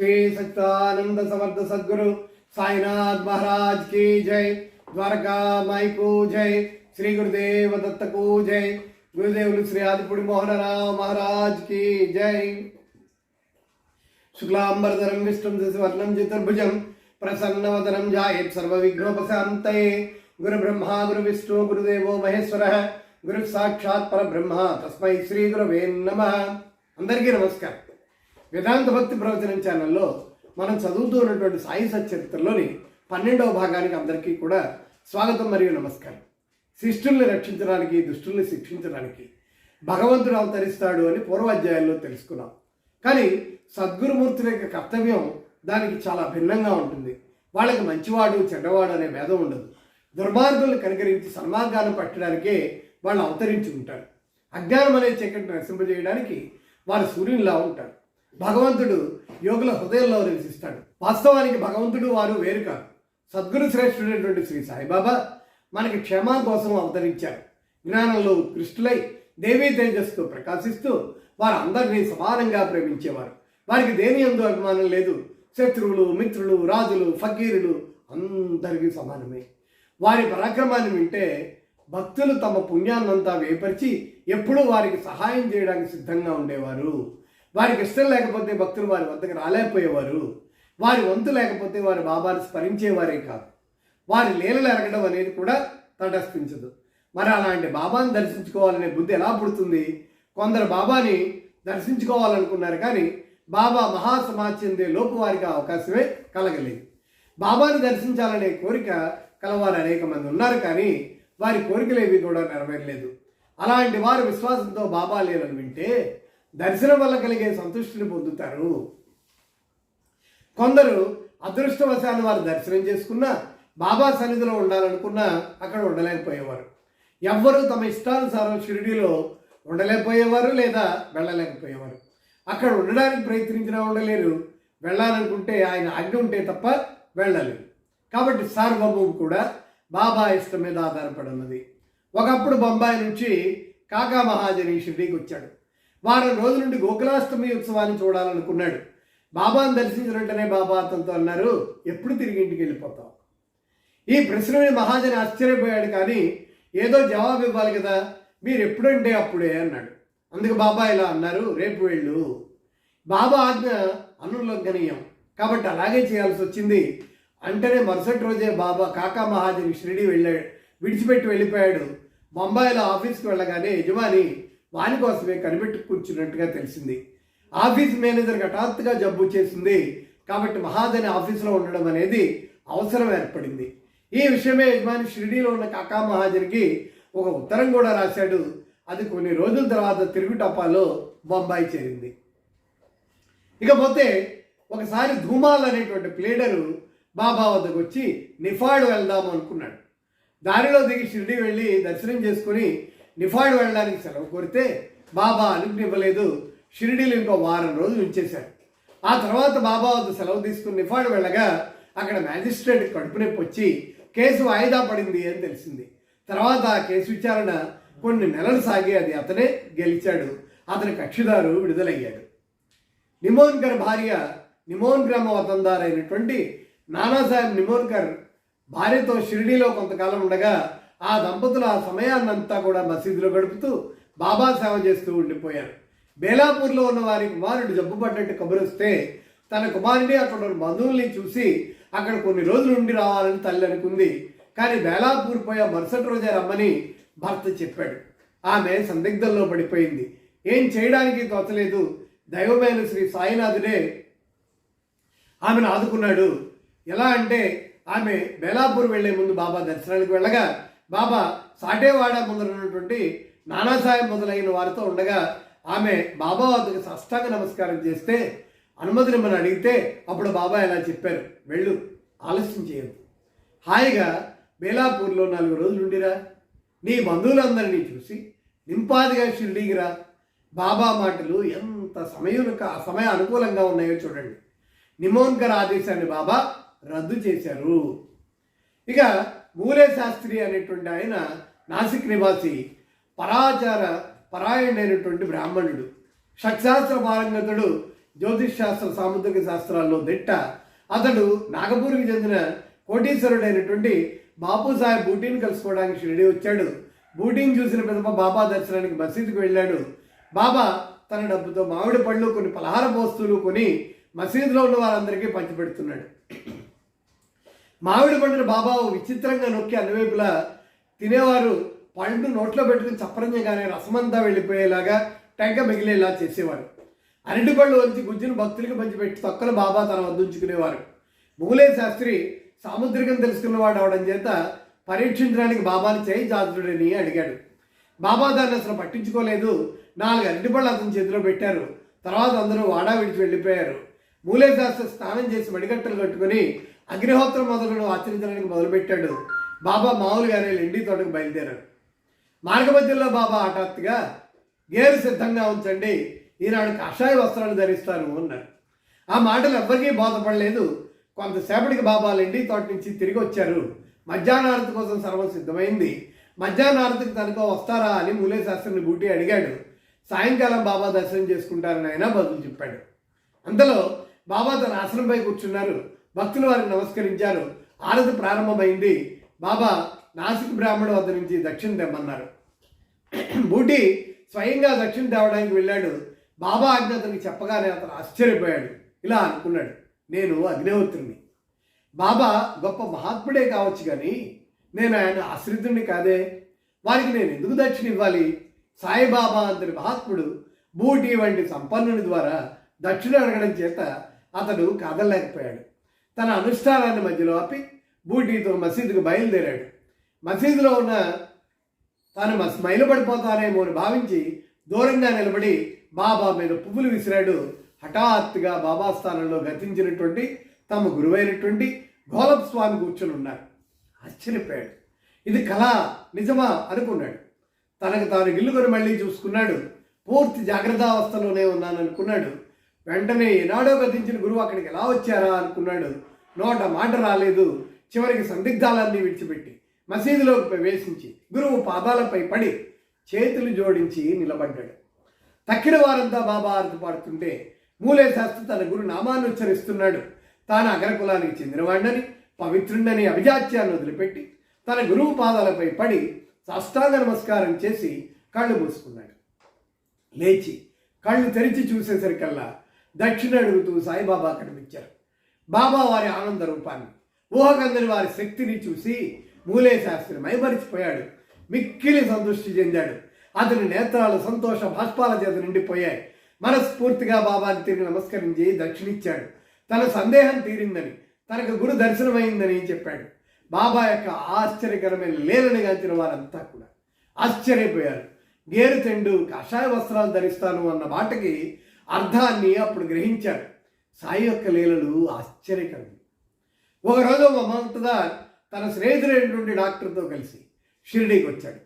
श्री सच्चिदानंद समर्थ सद्गुरु साईनाथ महाराज की जय द्वारका माई को जय श्री गुरुदेव दत्त को जय गुरुदेव श्री आदिपुरी मोहन राव महाराज की जय शुक्लांबरधरं विष्णुं शशिवर्णं चतुर्भुजं प्रसन्नवदनं ध्यायेत् सर्वविघ्नोपशान्तये गुरुब्रह्मा गुरुविष्णु गुरुदेवो महेश्वरः గురు సాక్షాత్ పరబ్రహ్మ తస్మై శ్రీ గురవే నమ అందరికీ నమస్కారం వేదాంత భక్తి ప్రవచనం ఛానల్లో మనం చదువుతూ ఉన్నటువంటి సాయి సచరిత్రలోని పన్నెండవ భాగానికి అందరికీ కూడా స్వాగతం మరియు నమస్కారం. శిష్టుల్ని రక్షించడానికి దుష్టుల్ని శిక్షించడానికి భగవంతుడు అవతరిస్తాడు అని పూర్వాధ్యాయంలో తెలుసుకున్నాం. కానీ సద్గురుమూర్తుల యొక్క కర్తవ్యం దానికి చాలా భిన్నంగా ఉంటుంది. వాళ్ళకి మంచివాడు చెడ్డవాడు అనే భేదం ఉండదు. దుర్మార్గులను కనికరించి సన్మార్గాన్ని పట్టడానికే వాళ్ళు అవతరించి ఉంటారు. అజ్ఞానం అనే చీకటిని నశింపజేయడానికి వారు సూర్యునిలా ఉంటారు. భగవంతుడు యోగుల హృదయంలో నివసిస్తాడు. వాస్తవానికి భగవంతుడు వారు వేరు కాదు. సద్గురు శ్రేష్ఠుడైనటువంటి శ్రీ సాయిబాబా మనకి క్షేమం కోసం అవతరించారు. జ్ఞానంలో ఉత్కృష్టులై దేవీ తేజస్తో ప్రకాశిస్తూ వారు అందరినీ సమానంగా ప్రేమించేవారు. వారికి దేని ఎందు అభిమానం లేదు. శత్రువులు మిత్రులు రాజులు ఫకీరులు అందరికీ సమానమే. వారి పరాక్రమాన్ని వింటే భక్తులు తమ పుణ్యాన్నంతా వేపరిచి ఎప్పుడూ వారికి సహాయం చేయడానికి సిద్ధంగా ఉండేవారు. వారికి ఇష్టం లేకపోతే భక్తులు వారి వద్దకు రాలేకపోయేవారు. వారి వంతు లేకపోతే వారి బాబాని స్మరించేవారే కాదు. వారి లీలలు ఎరగడం అనేది కూడా తటస్థించదు. మరి అలాంటి బాబాని దర్శించుకోవాలనే బుద్ధి ఎలా పుడుతుంది? కొందరు బాబాని దర్శించుకోవాలనుకున్నారు కానీ బాబా మహాసమాచ్యందే లోపు వారికి అవకాశమే కలగలేదు. బాబాని దర్శించాలనే కోరిక కలవారు అనేక మంది ఉన్నారు కానీ వారి కోరికలేవి కూడా నెరవేరలేదు. అలాంటి వారు విశ్వాసంతో బాబా లేరని వింటే దర్శనం వల్ల కలిగే సంతృష్టిని పొందుతారు. కొందరు అదృష్టవశాన్ని వారు దర్శనం చేసుకున్నా బాబా సన్నిధిలో ఉండాలనుకున్నా అక్కడ ఉండలేకపోయేవారు. ఎవ్వరూ తమ ఇష్టానుసారం షిరిడీలో ఉండలేకపోయేవారు లేదా వెళ్ళలేకపోయేవారు. అక్కడ ఉండడానికి ప్రయత్నించినా ఉండలేరు. వెళ్ళాలనుకుంటే ఆయన అగ్ని ఉంటే తప్ప వెళ్ళలేరు. కాబట్టి సార్వభౌము కూడా బాబా ఇష్టం మీద ఆధారపడి ఉన్నది. ఒకప్పుడు బొంబాయి నుంచి కాకా మహాజని షిరిడీకి వచ్చాడు. వారం రోజుల నుండి గోకులాష్టమి ఉత్సవాన్ని చూడాలనుకున్నాడు. బాబాను దర్శించిన వెంటనే బాబా అతనితో అన్నారు ఎప్పుడు తిరిగి ఇంటికి వెళ్ళిపోతాం ఈ ప్రశ్నని మహాజన్ ఆశ్చర్యపోయాడు కానీ ఏదో జవాబు ఇవ్వాలి కదా మీరు ఎప్పుడంటే అప్పుడే అన్నాడు. అందుకు బాబా ఇలా అన్నారు రేపు వెళ్ళు. బాబా ఆజ్ఞ అనుల్లంఘనీయం. కాబట్టి అలాగే చేయాల్సి వచ్చింది. అంటేనే మరుసటి రోజే బాబా కాకా మహాజన్ షిరిడి వెళ్ళాడు విడిచిపెట్టి వెళ్ళిపోయాడు. బొంబాయిలో ఆఫీస్కి వెళ్ళగానే యజమాని వాని కోసమే కనిపెట్టు కూర్చున్నట్టుగా తెలిసింది. ఆఫీస్ మేనేజర్ హఠాత్తుగా జబ్బు చేసింది. కాబట్టి మహాజని ఆఫీసులో ఉండడం అనేది అవసరం ఏర్పడింది. ఈ విషయమే యజమాని షిరిడీలో ఉన్న కాకా మహాజనికి ఒక ఉత్తరం కూడా రాశాడు. అది కొన్ని రోజుల తర్వాత తిరుగు టపాలో బొంబాయి చేరింది. ఇకపోతే ఒకసారి ధూమాల్ అనేటువంటి ప్లేడరు బాబా వద్దకు వచ్చి నిఫాడ్ వెళ్దాము అనుకున్నాడు. దారిలో దిగి షిరిడి వెళ్ళి దర్శనం చేసుకుని నిఫాడ్ వెళ్ళడానికి సెలవు కోరితే బాబా అనుకునివ్వలేదు షిరిడీలో ఇంకో వారం రోజులు ఉంచేశారు ఆ తర్వాత బాబా వద్ద సెలవు తీసుకుని నిఫాడ్ వెళ్ళగా అక్కడ మ్యాజిస్ట్రేట్ కడుపు నొప్పి వచ్చి కేసు వాయిదా పడింది అని తెలిసింది. తర్వాత ఆ కేసు విచారణ కొన్ని నెలలు సాగి అది అతనే గెలిచాడు. అతని కక్షిదారు విడుదలయ్యాడు. నిమోన్కర్ భార్య నిమోన్ గ్రామ వతందారు నానాసాహెబ్ నిమోన్కర్ భార్యతో షిరిడీలో కొంతకాలం ఉండగా ఆ దంపతులు ఆ సమయాన్నంతా కూడా మసీదులో గడుపుతూ బాబా సేవ చేస్తూ ఉండిపోయారు. బేలాపూర్లో ఉన్న వారి కుమారుడు జబ్బు పడ్డట్టు కబురొస్తే తన కుమారుడి అక్కడ ఉన్న బంధువుల్ని చూసి అక్కడ కొన్ని రోజులు ఉండి రావాలని తల్లి అనుకుంది. కానీ బేలాపూర్ పోయే మరుసటి రోజే రమ్మని భర్త చెప్పాడు. ఆమె సందిగ్ధంలో పడిపోయింది. ఏం చేయడానికి తోచలేదు. దైవమైన శ్రీ సాయినాథుడే ఆమెను ఆదుకున్నాడు. ఎలా అంటే ఆమె బేలాపూర్ వెళ్ళే ముందు బాబా దర్శనానికి వెళ్ళగా బాబా సాటేవాడ మొదలైనటువంటి నానాసాహెబ్ మొదలైన వారితో ఉండగా ఆమె బాబా వద్దకు సష్టాంగ నమస్కారం చేస్తే అనుమతిని మనం అడిగితే అప్పుడు బాబా ఇలా చెప్పారు. వెళ్ళు ఆలస్యం చేయదు హాయిగా బేలాపూర్లో నాలుగు రోజులు ఉండిరా. నీ బంధువులందరినీ చూసి నింపాదిగా షిర్డీగిరా బాబా మాటలు ఎంత సమయం సమయ అనుకూలంగా ఉన్నాయో చూడండి. నిమోన్కర్ ఆదేశాన్ని బాబా రద్దు చేశారు. ఇక మూలే శాస్త్రి అనేటువంటి ఆయన నాసిక్ నివాసి పరాచార పరాయణైనటువంటి బ్రాహ్మణుడు. షట్శాస్త్ర పారంగతుడు జ్యోతిష్ శాస్త్ర సాముద్రిక శాస్త్రాల్లో దిట్ట. అతడు నాగపూర్కి చెందిన కోటీశ్వరుడైనటువంటి బాపు సాహెబ్ బూటీని కలుసుకోవడానికి షిరిడి వచ్చాడు. బూటీని చూసిన పిదప బాబా దర్శనానికి మసీదుకు వెళ్ళాడు. బాబా తన డబ్బుతో మామిడి పళ్ళు కొన్ని పలహార వస్తువులు కొని మసీదులో ఉన్న వారందరికీ పంచిపెడుతున్నాడు. మామిడి పండును బాబా ఓ విచిత్రంగా నొక్కి అన్నవైపులా తినేవారు. పండు నోట్లో పెట్టుకుని చప్పరంజగానే రసమంతా వెళ్ళిపోయేలాగా టెంక మిగిలేలా చేసేవారు. అరటి పళ్ళు వంచి గుజ్జును భక్తులకు పంచిపెట్టి తొక్కలు బాబా తన వద్ద ఉంచుకునేవారు. మూలే శాస్త్రి సాముద్రికం తెలుసుకున్నవాడు అవడం చేత పరీక్షించడానికి బాబాని చేయి జాతుడని అడిగాడు. బాబా దాన్ని అసలు పట్టించుకోలేదు. నాలుగు అరటిపళ్ళు అతని చేతిలో పెట్టారు. తర్వాత అందరూ వాడా విడిచి వెళ్ళిపోయారు. మూలే శాస్త్రి స్నానం చేసి మడిగట్టలు కట్టుకొని అగ్నిహోత్రం మొదలను ఆచరించడానికి మొదలుపెట్టాడు. బాబా మామూలుగానే లెండి తోటకు బయలుదేరాడు. మార్గమధ్యంలో బాబా హఠాత్తుగా గేరు సిద్ధంగా ఉంచండి. ఈనాడు కషాయ వస్త్రాలు ధరిస్తాను అన్నారు ఆ మాటలు ఎవ్వరికీ బోధపడలేదు. కొంతసేపటికి బాబా లెండి తోట నుంచి తిరిగి వచ్చారు మధ్యాహ్నారతి కోసం సర్వం సిద్ధమైంది. మధ్యాహ్నారతికి తనకో వస్తారా అని మూలే శాస్త్రిని బూటి అడిగాడు. సాయంకాలం బాబా దర్శనం చేసుకుంటారని ఆయన బదులు చెప్పాడు. అంతలో బాబా తన ఆసనంపై కూర్చున్నారు. భక్తులు వారికి నమస్కరించారు. ఆరతి ప్రారంభమైంది. బాబా నాసిక్ బ్రాహ్మణుడు వద్ద నుంచి దక్షిణ తెమ్మన్నారు. బూటి స్వయంగా దక్షిణ తేవడానికి వెళ్ళాడు. బాబా ఆజ్ఞ అతనికి చెప్పగానే అతను ఆశ్చర్యపోయాడు. ఇలా అనుకున్నాడు. నేను అగ్నిహోత్రుని బాబా గొప్ప మహాత్ముడే కావచ్చు కానీ నేను ఆయన ఆశ్రితుడిని కాదే. వారికి నేను ఎందుకు దక్షిణ ఇవ్వాలి? సాయిబాబా అంతటి మహాత్ముడు బూటి వంటి సంపన్నుని ద్వారా దక్షిణ అడగడం చేత అతడు కాదలేకపోయాడు తన అనుష్ఠానాన్ని మధ్యలో ఆపి బూటీతో మసీదుకు బయలుదేరాడు. మసీదులో ఉన్న తాను మస్ మైలుపడిపోతానేమో అని భావించి దూరంగా నిలబడి బాబా మీద పువ్వులు విసిరాడు. హఠాత్తుగా బాబా స్థానంలో గతించినటువంటి తమ గురువైనటువంటి గోలప్ స్వామి కూర్చొని ఉన్నారు. ఆశ్చర్యపోయాడు. ఇది కళ నిజమా అనుకున్నాడు. తనకు తాను గిల్లుకొని మళ్ళీ చూసుకున్నాడు. పూర్తి జాగ్రత్తావస్థలోనే ఉన్నాను అనుకున్నాడు వెంటనే ఏనాడో గతించిన గురువు అక్కడికి ఎలా వచ్చారా అనుకున్నాడు. నోట మాట రాలేదు. చివరికి సందిగ్ధాలన్నీ విడిచిపెట్టి మసీదులోకి ప్రవేశించి గురువు పాదాలపై పడి చేతులు జోడించి నిలబడ్డాడు. తక్కిన వారంతా బాబా ఆరతి పాడుతుంటే మూలే శాస్త్రి తన గురు నామాన్ని ఉచ్చరిస్తున్నాడు. తాను అగ్రకులానికి చెందినవాడని పవిత్రుండని అభిజాత్యాన్ని వదిలిపెట్టి తన గురువు పాదాలపై పడి సాష్టాంగ నమస్కారం చేసి కళ్ళు మూసుకున్నాడు. లేచి కళ్ళు తెరిచి చూసేసరికల్లా దక్షిణ అడుగుతూ సాయిబాబా కనిపించారు. బాబా వారి ఆనంద రూపాన్ని ఊహకందని వారి శక్తిని చూసి మూలే శాస్త్రి మైమరిచిపోయాడు. మిక్కిలి సంతృష్టి చెందాడు. అతని నేత్రాలు సంతోష భాష్పాల చేత నిండిపోయాయి. మనస్ఫూర్తిగా బాబాని తిరిగి నమస్కరించి దక్షిణిచ్చాడు. తన సందేహం తీరిందని తనకు గురు దర్శనమైందని చెప్పాడు. బాబా యొక్క ఆశ్చర్యకరమైన లేనని గాంచిన వారంతా కూడా ఆశ్చర్యపోయారు. గేరు తెండు కషాయ వస్త్రాలు ధరిస్తాను అన్న మాటకి అర్థాన్ని అప్పుడు గ్రహించారు సాయి యొక్క లీలలు ఆశ్చర్యకరం ఒకరోజు మమతాదార్ తన స్నేహితుడైనటువంటి డాక్టర్తో కలిసి షిరిడీకి వచ్చాడు.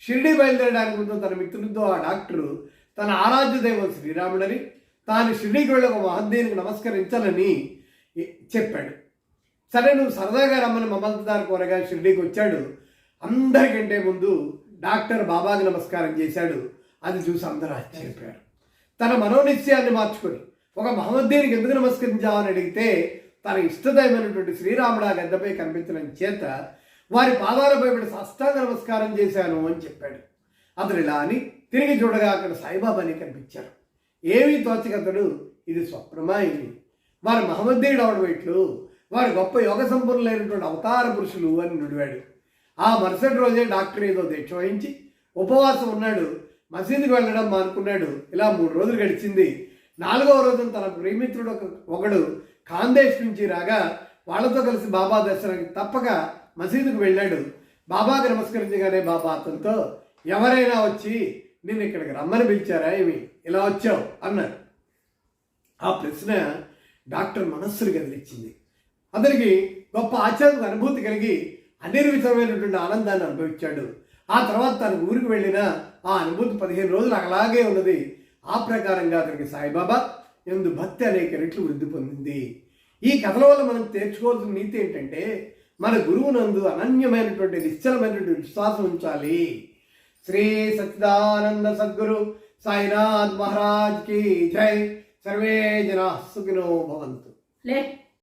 షిరిడి బయలుదేరడానికి ముందు తన మిత్రుడితో ఆ డాక్టరు తన ఆరాధ్య దైవం శ్రీరాముడని తాను షిరిడీకి వెళ్ళి ఒక మహద్దీనికి నమస్కరించాలని చెప్పాడు. సరే నువ్వు సరదాగా రమ్మని మమతదార్ కోరగా షిరిడీకి వచ్చాడు. అందరికంటే ముందు డాక్టర్ బాబాకి నమస్కారం చేశాడు. అది చూసి అందరూ ఆశ్చర్యపోయారు. తన మనోనిశ్చయాన్ని మార్చుకొని ఒక మహమ్మద్దీనికి ఎందుకు నమస్కరించామని అడిగితే తన ఇష్టదైవమైనటువంటి శ్రీరాముడు ఆ గద్దపై కనిపించడం చేత వారి పాదాలపై పడి సాష్టాంగ నమస్కారం చేశాను అని చెప్పాడు. అతడు ఇలా అని తిరిగి చూడగా అక్కడ సాయిబాబాని కనిపించారు. ఏమీ తోచకతడు ఇది స్వప్నమా ఇది వారు మహమ్మద్దీయుడు అవడం వారి వారు గొప్ప యోగ సంపన్నులైనటువంటి అవతార పురుషులు అని నుడివాడు. ఆ మరుసటి రోజే డాక్టర్ ఏదో దీక్ష వహించి ఉపవాసం ఉన్నాడు. మసీదుకి వెళ్ళడం మానుకున్నాడు. ఇలా మూడు రోజులు గడిచింది. నాలుగవ రోజున తన ప్రేమిత్రుడు ఒక ఒకడు ఖాందేశ్ నుంచి రాగా వాళ్ళతో కలిసి బాబా దర్శనానికి తప్పక మసీదుకు వెళ్ళాడు. బాబాకి నమస్కరించగానే బాబా అతనితో ఎవరైనా వచ్చి నేను ఇక్కడికి రమ్మని పిలిచారా ఏమి? ఇలా వచ్చావు అన్నారు. ఆ ప్రశ్న డాక్టర్ మనస్సును కదిలిచ్చింది అతనికి గొప్ప ఆధ్యాత్మిక అనుభూతి కలిగి అనిర్వితమైనటువంటి ఆనందాన్ని అనుభవించాడు. ఆ తర్వాత తన ఊరికి వెళ్ళిన ఆ అనుభూతి పదిహేను రోజులు అలాగే ఉన్నది. ఆ ప్రకారంగా అతనికి సాయిబాబా ఎందు భక్తి అనేక రెట్లు వృద్ధి పొందింది. ఈ కథల వల్ల మనం తెచ్చుకోవాల్సిన నీతి ఏంటంటే మన గురువునందు అనన్యమైనటువంటి నిశ్చలమైనటువంటి విశ్వాసం ఉంచాలి. శ్రీ సచ్చిదానంద సద్గురు సాయినాథ్ మహారాజ్కి జై. సర్వే జనా సుఖినో భవంతు. లే